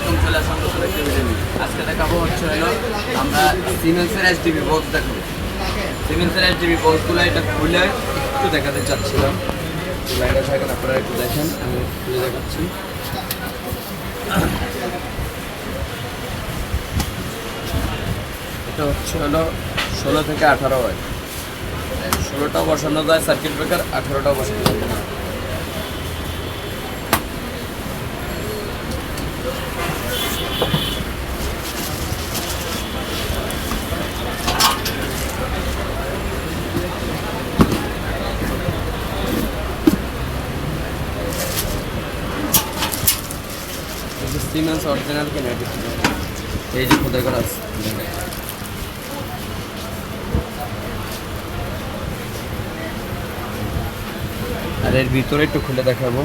আলাইকুম চলে আসলাম নতুন একটি ভিডিও। আজকে দেখাবো হচ্ছে হলো, আমরা সিমেন্সের এসডিবি বক্স দেখাবো। সিমেন্সের এসডিবি বক্সগুলো এটা খুলে একটু দেখাতে চাচ্ছিলাম। লাইনটা থাকেন আপনারা একটু দেখেন, আমি খুলে দেখাচ্ছি। এটা হচ্ছে হলো ষোলো থেকে আঠারো হয়। ষোলোটাও বসানো যায় সার্কিট ব্রেকার আঠারোটাও বসানো যায়। সিমেন্স অরিজিনাল কিনা এটা। এই যে খোদাই করা আছে। আর এর ভিতরে একটু খুলে দেখাবো।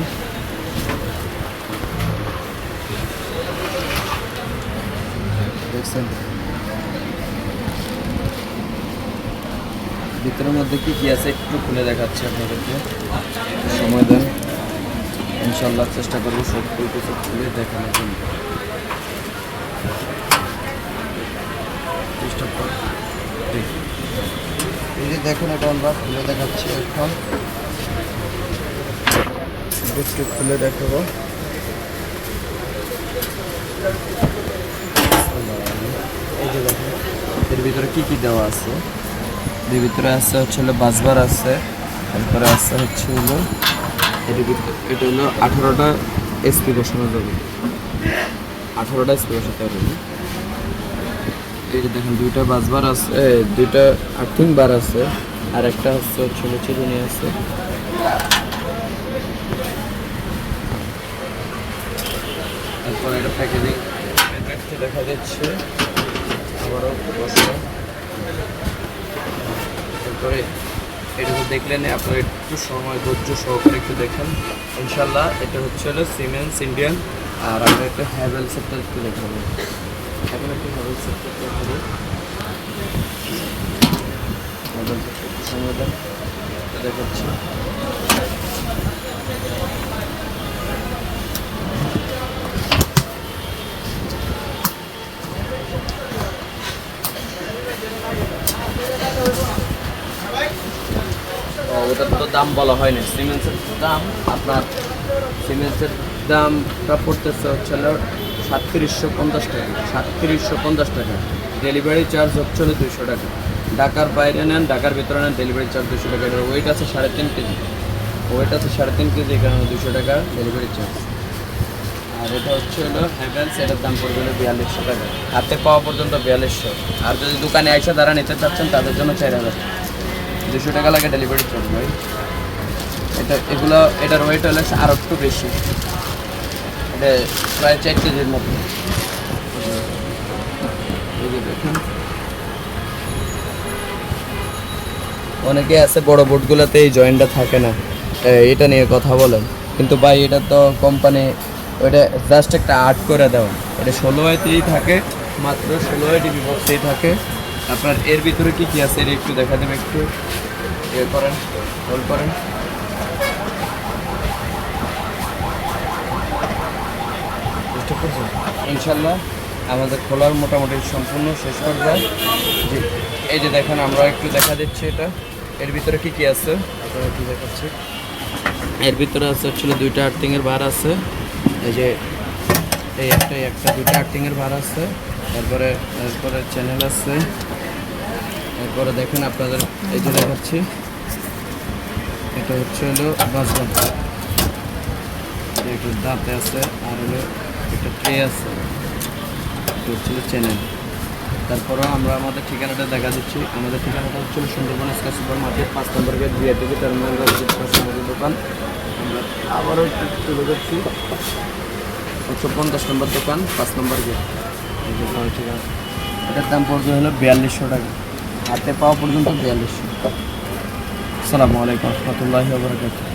দেখছেন? ভিতরের মধ্যে কি কি আছে একটু খুলে দেখাচ্ছি আপনাদেরকে। ইনশাল্লাহ চেষ্টা করব সব কিছু খুলে দেখানোর জন্য। এই যে দেখুন এটা আমরা খুলে দেখাচ্ছি এখন। একটু খুলে দেখাবো। এই যে দেখুন, এর ভিতরে কি কি দেওয়া আছে? এর ভিতরে আছে হচ্ছে হলো বাসবার আছে, তারপরে আছে হচ্ছে হলো এটা হলো আঠারোটা এসপি বসানো যাবে। আঠারোটা এসপি বসাতে পারবে এই যে দেখেন, দুইটা বাসবার আছে দুইটা আর্থিং বার আছে, আর একটা হচ্ছে ছোট চিরুনি আছে। তারপর এটা প্যাকেজিং দেখা যাচ্ছে। আবারও তারপরে এটা তো দেখলেন, আপনারা একটু সময় ধৈর্য সহকারে একটু দেখেন। ইনশাল্লাহ এটা হচ্ছে হলো সিমেন্স ইন্ডিয়ান আর আমরা একটা হ্যাভেল সেক্টর একটু দেখাবো। এখন একটু হ্যাভেল সেক্টর দেখাবো। হ্যাভেল সেক্টর দেখাচ্ছি। ওটার তো দাম বলা হয়নি। সিমেন্সের দাম আপনার, সিমেন্সের দামটা পড়তেছে হচ্ছে সাতত্রিশশো পঞ্চাশ টাকা। সাতত্রিশশো পঞ্চাশ টাকা। ডেলিভারি চার্জ হচ্ছে হলো দুশো টাকা। ঢাকার বাইরে নেন, ঢাকার ভিতরে নেন ডেলিভারি চার্জ দুশো টাকা। এটার ওয়েট আছে সাড়ে তিন কেজি। ওয়েট আছে সাড়ে তিন কেজি, এখানে দুশো টাকা ডেলিভারি চার্জ আর এটা হচ্ছে হলো হ্যাভেলস এটার দাম পড়বে হলো বিয়াল্লিশশো টাকা। হাতে পাওয়া পর্যন্ত বিয়াল্লিশশো। আর যদি দোকানে এসে যারা নিতে চাচ্ছেন, তাদের জন্য চার হাজার। দুশো টাকা লাগে ডেলিভারির জন্য। এটা এগুলো এটার ওয়েট হলে আরও একটু বেশি। এটা প্রায় চার কেজির মতো। অনেকে আছে বড় বোটগুলোতে এই জয়েন্টটা থাকে না। এটা নিয়ে কথা বলেন। কিন্তু ভাই, এটা তো কোম্পানি ওইটা জাস্ট একটা আর্ট করে দেওয়া। এটা ষোলো আয়তেই থাকে, মাত্র ষোলো আয় ডিবি বক্সেই থাকে। আপনার এর ভিতরে কি কি আছে? এটা একটু দেখা দেবে একটু। ইয়ে করেন হোল্ড করেন। ইনশাল্লাহ আমাদের খোলার মোটামুটি সম্পূর্ণ শেষ পর্যায়ে। যে এই যে দেখেন আমরা একটু দেখা দিচ্ছি এটা। এর ভিতরে কি কি আছে? আপনারা কি দেখাচ্ছি এর ভিতরে আছে হচ্ছিল দুইটা আর্থিংয়ের বার আছে। এই যে এই একটা একটা দুইটা আর্থিংয়ের বার আছে। তারপরে তারপরে চ্যানেল আছে। এরপরে দেখেন আপনাদের এই যে দেখাচ্ছি। এটা হচ্ছে হলো বাসবান একটু দাঁতে আছে, আর হলো একটা ট্রে আছে। এটা হচ্ছে চ্যানেল। তারপরেও আমরা আমাদের ঠিকানাটা দেখা দিচ্ছি। আমাদের ঠিকানাটা হচ্ছে সুন্দরবন স্কার সুপার মার্কেট, পাঁচ নম্বর গেট বিআরটিভি টার্মিনাল পাশে আমাদের দোকান। আমরা আবারও একটু তুলে যাচ্ছি। একশো পঞ্চাশ নম্বর দোকান, পাঁচ নম্বর গেট। এটার দাম পড়বে হলো বিয়াল্লিশশো টাকা। হাতে পাওয়া পর্যন্ত বিয়াল্লিশশো আসসালামু আলাইকুম রহমতুল্লাহি ওবরাকাতুহ